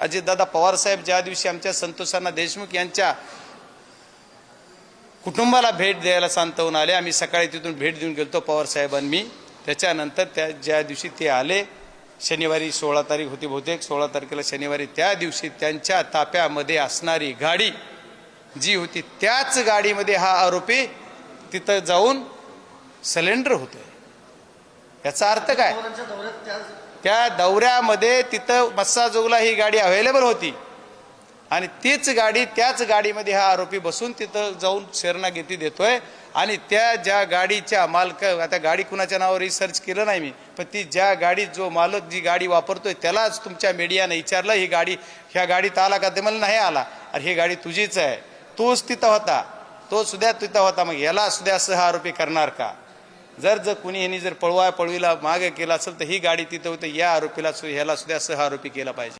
अजितदादा पवार साहेब ज्या दिवशी आमच्या संतोषांना देशमुख यांच्या कुटुंबाला भेट द्यायला सांतवून आले आम्ही सकाळी तिथून भेट देऊन गेलो पवार साहेबांनी त्याच्यानंतर त्या ज्या दिवशी ते आले शनिवारी सोळा तारीख होती बहुतेक सोळा तारखेला शनिवारी त्या दिवशी त्यांच्या ताप्यामध्ये असणारी गाडी जी होती त्याच गाडीमध्ये हा आरोपी तिथं जाऊन सिलेंडर होतोय. याचा अर्थ काय? त्या दौऱ्यामध्ये तिथं मस्साजोगला ही गाडी अवेलेबल होती. आणि तीच गाडी त्याच गाडीमध्ये हा आरोपी बसून तिथं जाऊन शरणागती देतोय. आणि त्या ज्या गाडीच्या मालक आता गाडी कुणाच्या नावावर सर्च केलं नाही मी पण ती ज्या गाडी जो मालक जी गाडी वापरतोय त्यालाच तुमच्या मीडियाने विचारलं ही गाडी ह्या गाडीत आला का? ते मला नाही आला. अरे ही गाडी तुझीच आहे. तोच तिथं होता. तो सुद्धा तिथं होता. मग याला सुद्धा असं हा आरोपी करणार का? जर जर कुणी यांनी जर पळवा पळवीला मागे केला असेल तर ही गाडी तिथं होतं या आरोपीला सु- ह्याला सुद्धा सह आरोपी केला पाहिजे.